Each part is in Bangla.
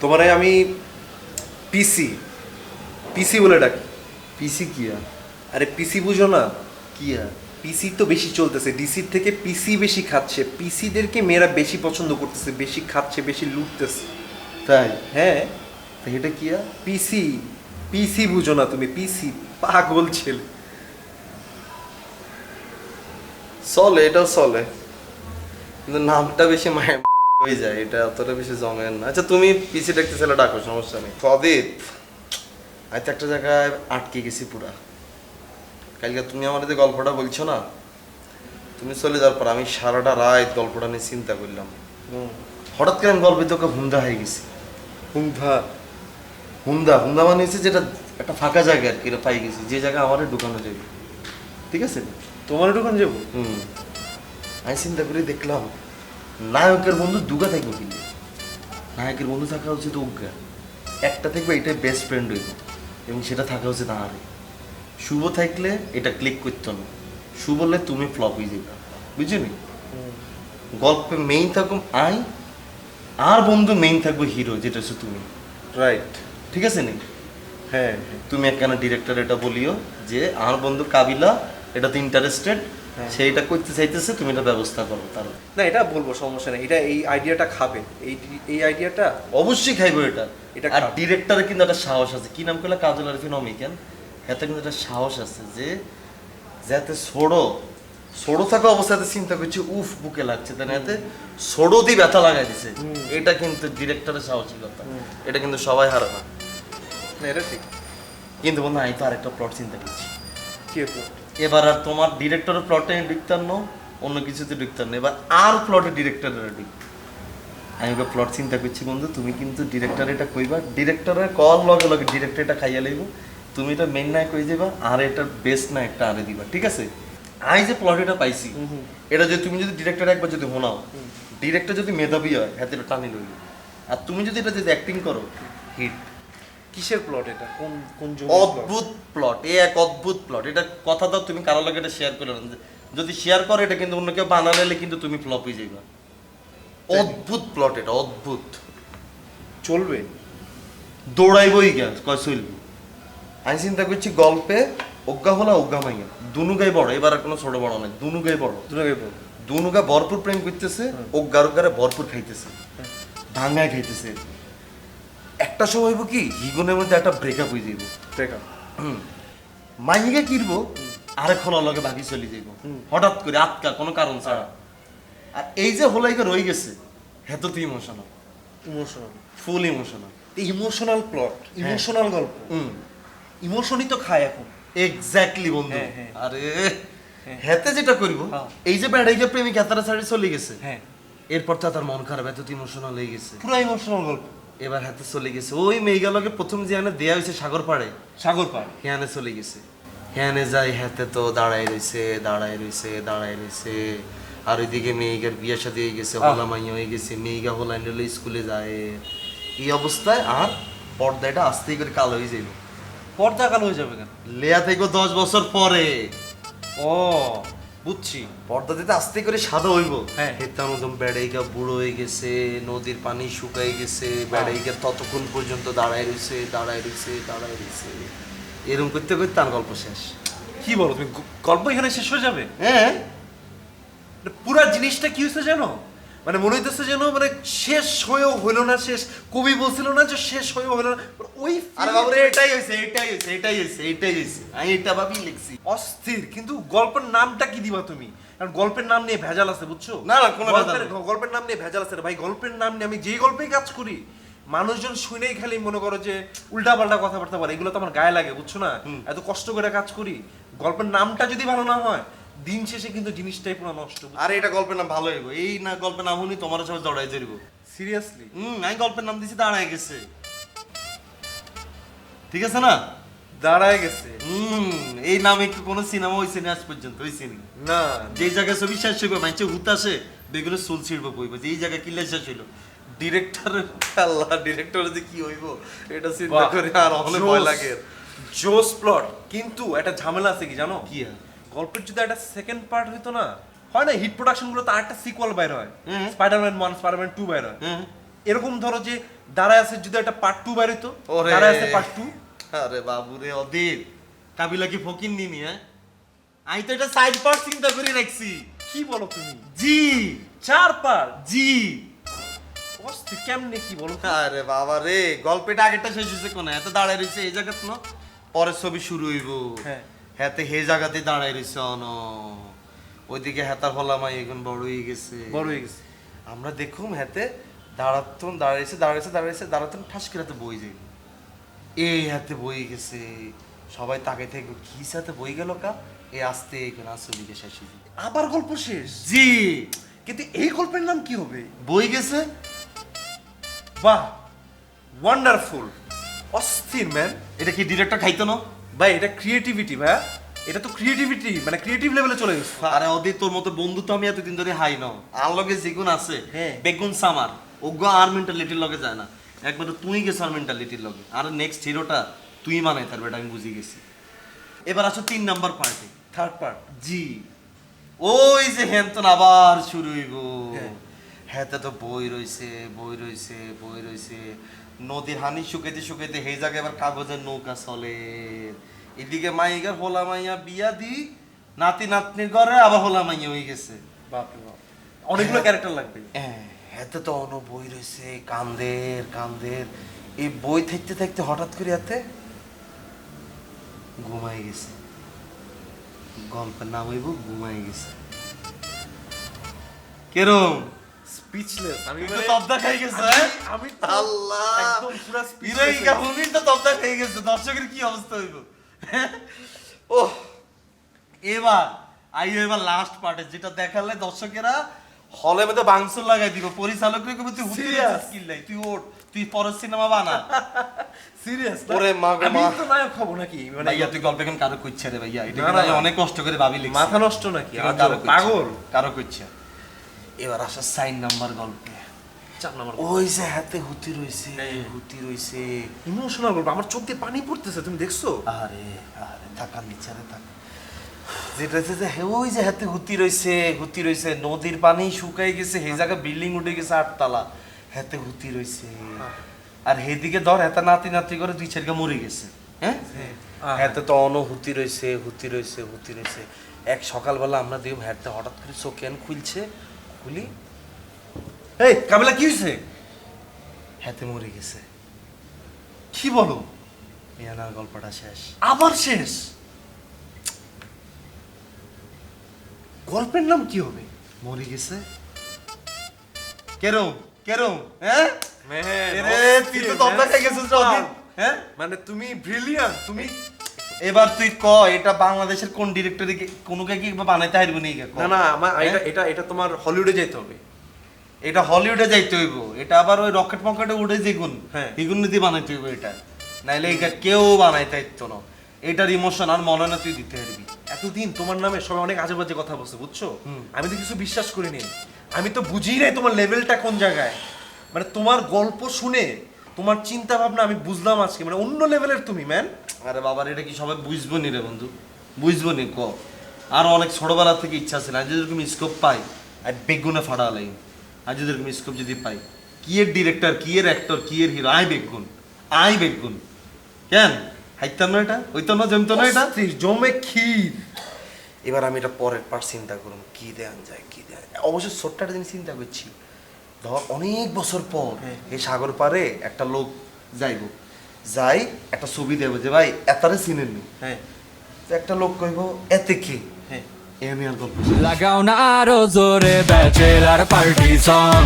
তোমারে আমি পিসি পিসি বলে ডাকি। পিসি কি আরে পিসি বুঝো না। কি পিসি তো বেশি চলতেছে ডিসির থেকে পিসি বেশি খাচ্ছে। পিসিদেরকে মেয়েরা বেশি পছন্দ করতেছে বেশি খাচ্ছে বেশি লুটতেছে। তাই? হ্যাঁ। তা এটা কি পিসি পিসি বুঝো না তুমি পিসি পাগল ছেলে। চলে এটাও চলে। কিন্তু নামটা বেশি মায়ের হয়ে যায় এটা অতটা বেশি জমেন না। আচ্ছা তুমি পিসি দেখতে ছেলে ডাকো সমস্যা নেই। প্রদীপ আজ একটা জায়গায় আটকে গেছি পুরা। কালকে তুমি আমার যে গল্পটা বলছো না? তুমি চলে যাওয়ার পর আমি সারাটা রাত গল্পটা নিয়ে চিন্তা করলাম। হঠাৎ করে আমি গল্পে তোকে হুন্দা হয়ে গেছি। হুমধা হুন্দা হুন্দা মানে হচ্ছে যেটা একটা ফাঁকা জায়গা আর কি পাই গেছি। যে জায়গা আমার ঢুকানো যাবে। ঠিক আছে? তোমার দোকান যাব? হুম। আমি চিন্তা করে দেখলাম নায়কের বন্ধু দুগা থাকব কিন্তু। নায়কের বন্ধু থাকা উচিত অজ্ঞা একটা থাকবে এটাই বেস্ট ফ্রেন্ড হইব। এবং সেটা থাকা উচিত আহারে। শুভ থাকলে এটা ক্লিক করতো না শুভ বললে তুমি ফ্লপ হয়ে যাবে বুঝলি গল্পে মেইন থাকুম আই আর বন্ধু মেইন থাকব হিরো যেটা হচ্ছে তুমি। রাইট ঠিক আছে নি? হ্যাঁ হ্যাঁ। তুমি একখানা ডিরেক্টর এটা বলিও যে আমার বন্ধু কাবিলা এটাতে ইন্টারেস্টেড। সেইটা করতে চাইতেছে তুমি এটা ব্যবস্থা করো তার না এটা বলব সমস্যা নেই। এটা এই আইডিয়াটা খাবে। এই এই আইডিয়াটা অবশ্যই খাইবো এটা। এটা আর ডিরেক্টরের কিন্তু একটা সাহস আছে। কি নাম করলে কাজল আরিফিন অমিকেন এতে কিন্তু একটা সাহস আছে যে যাতে ছোড়ো ছোড়ো থাকা অবস্থাতে চিন্তা করছি উফ বুকে লাগছে। তাই এতে ছোড়ো দিয়ে ব্যথা লাগাই দিছে। এটা কিন্তু ডিরেক্টরের সাহসিকতা। এটা কিন্তু সবাই হারে না। এটা ঠিক। কিন্তু বন্ধু আমি তো আরেকটা প্লট চিন্তা করছি। কি হতো? এবার আর তোমার ডিরেক্টরের প্লটে ঢুকতাম না অন্য কিছুতে ঢুকতাম না এবার আর প্লটে ডিরেক্টরের ঢুক আমি ওকে প্লট চিন্তা করছি বন্ধু তুমি কিন্তু ডিরেক্টর এটা কইবা। ডিরেক্টরের কল লগে লগে ডিরেক্টর এটা খাইয়া লইব। তুমি এটা মেন নাই কই যাবা আর এটা বেস্ট না একটা আরে দিবা ঠিক আছে? আমি যে প্লট এটা পাইছি এটা যদি তুমি যদি ডিরেক্টর একবার যদি হোনাও ডিরেক্টর যদি মেধাবী হয় হাতে টানি লইব। আর তুমি যদি এটা যদি অ্যাক্টিং করো হিট কিসের প্লট এটা? কোন কোন জমি অদ্ভুত প্লট এ এক অদ্ভুত প্লট এটা কথা দাও তুমি কারও লগে এটা শেয়ার করে না। যদি শেয়ার করে এটা কিন্তু অন্য কেউ বানালে কিন্তু তুমি ফ্লপ হয়ে যাবে অদ্ভুত প্লট এটা অদ্ভুত। চলবে? দৌড়াইবই গা কয় চলবে? আমি চিন্তা করছি গল্পে অজ্ঞা হলা অজ্ঞা মাইয়া দুনু গাই বড় এবার আর কোনো ছোট বড় নাই। দুনু গাই বড়। দুটাকে বড়। দুনু গা ভরপুর প্রেম করতেছে অজ্ঞার অজ্ঞারে ভরপুর খাইতেছে। ভাঙ্গায় খাইতেছে। একটা সময় হইব কি? হিগুনের মধ্যে একটা ব্রেকআপ হয়ে যাইব। দেখা মাইকে কিনবো আরেকক্ষণ অলগে বাকি চলে যাইব। হঠাৎ করে আটকা কোনো কারণ ছাড়া। আর এই যে হলাইকে রয়ে গেছে হেতো তো emotional emotional full emotional emotional plot emotional গল্প। ইমোশনই তো খায় এখন। এক্স্যাক্টলি বন্ধু। হ্যাঁ, হ্যাঁ। আরে হেতে যেটা করব হ্যাঁ। এই যে বেড়াইকে প্রেমিক হাতারা ছাড়ি চলে গেছে হ্যাঁ। এরপর তো তার মন খারাপ এত ইমোশনাল হয়ে গেছে। পুরো ইমোশনাল গল্প। এবার হাতে চলে গেছে। ওই মেয়েগুলোকে প্রথম যে আনে দেয়া হয়েছে সাগর পাড়ে সাগর পাড়ে। হ্যানে চলে গেছে। হ্যানে যাই হাতে তো দাঁড়ায় রইছে দাঁড়ায় রইছে দাঁড়ায় রইছে আর ওইদিকে মেয়েগার বিয়ে শাদী হয়ে গেছে হোলা মাইয়া হয়ে গেছে মেয়েগা হোলা নিলে স্কুলে যায়। এই অবস্থায় আর পর্দাটা আস্তে করে কালো হয়ে যাইব পর্দা কালো হয়ে যাবে কেন? লেয়া থেকে দশ বছর পরে। ও। বুঝছি। পর্দা দিতে আস্তে করে সাদা হইব। হ্যাঁ। হেতাম বেড়াইগা বুড়ো হয়ে গেছে নদীর পানি শুকাই গেছে বেড়াইগা ততক্ষণ পর্যন্ত দাঁড়ায় রয়েছে দাঁড়ায় রইছে দাঁড়ায় রইছে। এরকম করতে করতে তার গল্প শেষ। কি বলো তুমি গল্প এখানে শেষ হয়ে যাবে? হ্যাঁ। এটা পুরা জিনিসটা কি হয়েছে জানো? মানে মনে হইতেছে যেন মানে শেষ হয়েও হইল না শেষ। কবি বলছিল না যে শেষ হয়েও হইল না। ওই আরে বাবু এটাই হয়েছে এটাই হয়েছে এটাই হয়েছে এটাই হয়েছে আমি এটা ভাবি লিখছি। অস্থির কিন্তু গল্পের নামটা কি দিবা তুমি? কারণ গল্পের নাম নিয়ে ভেজাল আছে বুঝছ? না, না, কোনো ভেজাল গল্পের- নাম নিয়ে ভেজাল আছে ভাই। গল্পের নাম নিয়ে আমি যেই গল্পেই কাজ করি মানুষজন শুনেই খালি মনে করো যে উল্টা পাল্টা কথাবার্তা বলে। এগুলো তো আমার গায়ে লাগে বুঝছ না? এত কষ্ট করে কাজ করি। গল্পের নামটা যদি ভালো না হয় দিন শেষে কিন্তু জিনিসটাই পুরো নষ্ট আরে এটা গল্পের নাম ভালো হইব। এই না গল্পের নাম শুনি তোমার সবাই দৌড়াই জড়িব সিরিয়াসলি হুম আমি গল্পের নাম দিছি দাঁড়ায় গেছে। ঠিক আছে না? দাঁড়ায় গেছে। হুম এই নামে কি কোনো সিনেমা হয়েছে না আজ পর্যন্ত? হয়েছে নি? না যে জায়গায় ছবি শেষ হইবে মাইছে হুতাসে বেগুলো চুল ছিড়ব বইব যে এই জায়গায় কিলে শেষ হইল। ডিরেক্টর আল্লাহ ডিরেক্টর যে কি হইব এটা চিন্তা করে আর অনেক ভয় লাগে। জোস প্লট কিন্তু একটা ঝামেলা আছে কি জানো? কি আর? গল্পের যদি একটা সেকেন্ড পার্ট হইতো না হয় না হিট প্রোডাকশনগুলো তো আরেকটা সিকুয়াল বাইর হয়। স্পাইডারম্যান ওয়ান স্পাইডারম্যান টু বাইর হয়। এরকম ধরো যে দাঁড়ায় আছে যদি একটা পার্ট টু বেরোতো ওরে। দাঁড়ায় আছে পার্ট টু আরে বাবু রে অদিত কাবিলা কি ফকির নিনি হ্যাঁ? আমি তো এটা সাইড পার্ট চিন্তা করে রাখছি। কি বলো তুমি? জি। চার পার্ট জি। অস্থির কেমনে কি বলো? আরে বাবা রে গল্পটা আগেরটা শেষ হয়েছে কোন? এত দাঁড়ায় রয়েছে এই জায়গাত না? পরের ছবি শুরু হইব। হ্যাঁ। হ্যাতে হে জায়গাতে দাঁড়ায় রয়েছে অন। ওইদিকে হেতার হলামাই এখন বড় হয়ে গেছে। বড় হয়ে গেছে। আমরা দেখুম হেতে দাঁড়াতন দাঁড়াইছে দাঁড়াইছে দাঁড়াইছে দাঁড়াতন ঠাস বই যাইব। এই হাতে বই গেছে। সবাই তাকে থেকে কি সাথে বই গেল কা? এ আসতে এখন আসছে দিকে যাবে। আবার গল্প শেষ? জি। কিন্তু এই গল্পের নাম কি হবে? বই গেছে। বাহ ওয়ান্ডারফুল অস্থির ম্যান এটা কি ডিরেক্টর খাইতো না? ভাই এটা ক্রিয়েটিভিটি ভাই এটা তো ক্রিয়েটিভিটি মানে ক্রিয়েটিভ লেভেলে চলে গেছে। আরে ওদের তোর মতো বন্ধু তো আমি এতদিন ধরে হাই ন আর লগে যেগুন আছে হ্যাঁ। বেগুন সামার ওগো আর মেন্টালিটির লগে যায় না। একবারে তুই গেছ আর মেন্টালিটির লগে। আর নেক্সট হিরোটা তুই মানাই তার বেটা আমি বুঝে গেছি। এবার আসো তিন নাম্বার পার্টি থার্ড পার্ট জি। ওই যে হেনতন আবার শুরু হইব। হ্যাঁ। হ্যাঁ তো বই রইছে বই রইছে বই রইছে নদীর হানি শুকাইতে শুকাইতে সেই জায়গায় এবার কাগজের নৌকা চলে। এদিকে মাইগার হোলা মাইয়া বিয়া দি নাতি নাতনির ঘরে আবার হোলা মাইয়া হয়ে গেছে। বাপরে বাপ। অনেকগুলো ক্যারেক্টার লাগবে। এত তো অন বই রয়েছে কান্দের কান্দের। এই বই থাকতে থাকতে হঠাৎ করে হাতে ঘুমাই গেছে। গল্পের নাম হইব ঘুমাই গেছে। কেরম? স্পিচলেস আমি মানে- তবদা খাই গেছে, আমি- হ্যাঁ? আল্লাহ। একদম পুরা। ভূমির তো তবদা গেছে দর্শকের কি অবস্থা হইব? ও এবার আইও এবার লাস্ট পার্টে যেটা দেখালে দর্শকেরা হলে মধ্যে বাংসুর লাগাই দিব। পরিচালকের কবে তুই হুতি স্কিল নাই তুই ওঠ তুই পরের সিনেমা বানা। সিরিয়াস ওরে মা গো মা। তো নায়ক হব নাকি? মানে ভাইয়া তুই গল্প এখন কারও কইছে রে ভাইয়া? এটা। অনেক কষ্ট করে ভাবি লিখছি। মাথা নষ্ট নাকি? কইছে। পাগল? কারও কইছে। এবার আসা সাইন নাম্বার গল্পে। চার নাম্বার ওই যে হাতে হুতি রইছে হুতি রইছে। ইমোশনাল গল্প। আমার চোখ দিয়ে পানি পড়তেছে তুমি দেখছ? আরে আরে থাকার নিচারে থাক। যেটা যে ওই যে হাতে হুতি রইছে হুতি রইছে নদীর পানি শুকাই গেছে সেই জায়গা বিল্ডিং উঠে গেছে আটতলা। হাতে হুতি রইছে। আর হেদিকে ধর হেতা নাতি নাতি করে দুই চারটা মরে গেছে হ্যাঁ। হাতে তো অন হুতি রইছে হুতি রইছে হুতি রইছে। এক সকালবেলা আমরা দেখব হাতে হঠাৎ করে চোখেন খুলছে? খুলি এই কাবিলা কি হয়েছে হাতে মরে গেছে। কি বলো? ইয়ানার গল্পটা শেষ। আবার শেষ? গল্পের নাম কি হবে? মরে গেছে। কেরম কেরম হ্যাঁ? তুই তো তবলা খাই গেছিস হ্যাঁ? মানে তুমি ব্রিলিয়ান্ট তুমি এবার তুই ক এটা বাংলাদেশের কোন ডিরেক্টরে কোনোকে কি বানাইতে হারবো নি। না না আমার হ্যাঁ? এটা এটা এটা তোমার হলিউডে যেতে হবে। এটা হলিউডে যাইতে হইব। এটা আবার ওই রকেট পকেটে উঠে যেগুন। হ্যাঁ। এগুন দিয়ে বানাইতে হইব এটা। নাইলে এটা কেউ বানাইতে হইতো না। এটার ইমোশন আর মনে না তুই দিতে পারবি এতদিন তোমার নামে সবাই অনেক আজে বাজে কথা বলছে বুঝছ। আমি তো কিছু বিশ্বাস করিনি। আমি তো বুঝি নাই তোমার লেভেলটা কোন জায়গায়। মানে তোমার গল্প শুনে তোমার চিন্তা ভাবনা আমি বুঝলাম আজকে মানে অন্য লেভেলের তুমি ম্যান আরে বাবার এটা কি সবাই বুঝব নি রে বন্ধু? বুঝব নি ক? আর অনেক ছোটবেলা থেকে ইচ্ছা ছিল আজ যদি এরকম স্কোপ পাই আর বেগুনে ফাড়া লাগি আজ যদি এরকম স্কোপ যদি পাই কি এর ডিরেক্টর কি এর অ্যাক্টর কি এর হিরো আই বেগুন আই বেগুন। কেন? হাইতাম না এটা? হইতাম না? জমতো না এটা? জমে ক্ষীর। এবার আমি এটা পরের পার চিন্তা করুন কি দেন যায় কি দেন অবশ্য ছোট্ট একটা জিনিস চিন্তা করছি। ধর অনেক বছর পর হ্যাঁ। এই সাগর পারে একটা লোক যাইব। যাই একটা ছবি দেবো যে ভাই এতারে চিনেননি হ্যাঁ। একটা লোক কইব এতে কি? হ্যাঁ। এ আমি আর গল্প লাগাও না আরও জোরে ব্যাচেলার পার্টি সং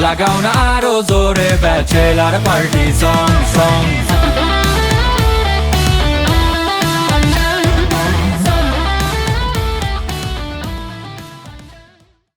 লাগাও না আরও জোরে ব্যাচেলার পার্টি সং সং